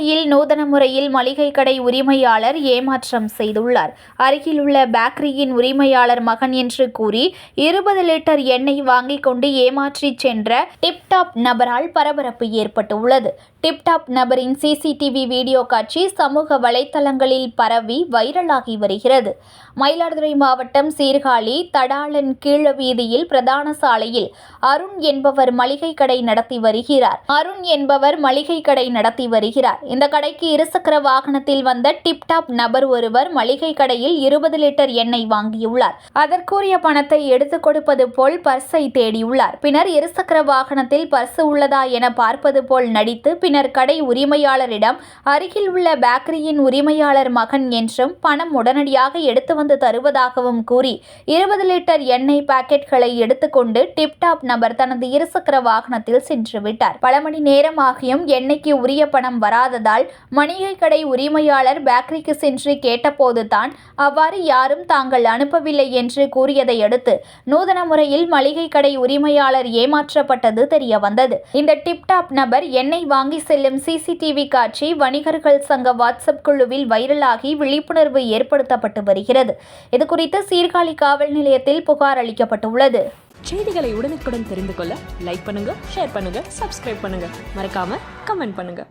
நூதன முறையில் மளிகை கடை உரிமையாளர் ஏமாற்றம் செய்துள்ளார். அருகிலுள்ள பேக்கரியின் உரிமையாளர் மகன் என்று கூறி இருபது லிட்டர் எண்ணெய் வாங்கிக் கொண்டு ஏமாற்றிச் சென்ற டிப்டாப் நபரால் பரபரப்பு ஏற்பட்டுள்ளது. டிப்டாப் நபரின் சிசிடிவி வீடியோ காட்சி சமூக வலைத்தளங்களில் பரவி வைரலாகி வருகிறது. மயிலாடுதுறை மாவட்டம் சீர்காழி தடாளன் கீழ வீதியில் பிரதான சாலையில் அருண் என்பவர் மளிகை கடை நடத்தி வருகிறார். அருண் என்பவர் மளிகை கடை நடத்தி வருகிறார். இந்த கடைக்கு இருசக்கர வாகனத்தில் வந்த டிப்டாப் நபர் ஒருவர் மளிகை கடையில் இருபது லிட்டர் எண்ணெய் வாங்கியுள்ளார். அதற்குரிய பணத்தை எடுத்துக் கொடுப்பது போல் பர்ஸை தேடியுள்ளார். பின்னர் இருசக்கர வாகனத்தில் பர்ஸ் உள்ளதா என பார்ப்பது போல் நடித்து பின்னர் கடை உரிமையாளரிடம் அருகில் உள்ள பேக்கரியின் உரிமையாளர் மகன் என்றும் பணம் உடனடியாக எடுத்து வந்து தருவதாகவும் கூறி இருபது லிட்டர் எண்ணெய் பாக்கெட்களை எடுத்துக்கொண்டு டிப்டாப் நபர் தனது இருசக்கர வாகனத்தில் சென்று விட்டார். பல மணி நேரம் ஆகியும் எண்ணெய்க்கு உரிய பணம் இல்லாததால் மணிகை கடை உரிமையாளர் பேக்கரிக்கு சென்று கேட்டபோது தான் அவ்வாறு யாரும் தாங்கள் அனுப்பவில்லை என்று கூறியதை அடுத்து நூதன முறையில் மளிகை கடை உரிமையாளர் ஏமாற்றப்பட்டது தெரிய வந்தது. இந்த டிப்டாப் நபர் எண்ணெய் வாங்கி செல்லும் சிசிடிவி காட்சி வணிகர்கள் சங்க வாட்ஸ்அப் குழுவில் வைரலாகி விழிப்புணர்வு ஏற்படுத்தப்பட்டு வருகிறது. இதுகுறித்து சீர்காழி காவல் நிலையத்தில் புகார் அளிக்கப்பட்டுள்ளது. செய்திகளை உடனுக்குடன் தெரிந்து கொள்ள லைக் பண்ணுங்க ஷேர் பண்ணுங்க சப்ஸ்கிரைப் பண்ணுங்க. மறக்காம கமெண்ட் பண்ணுங்க.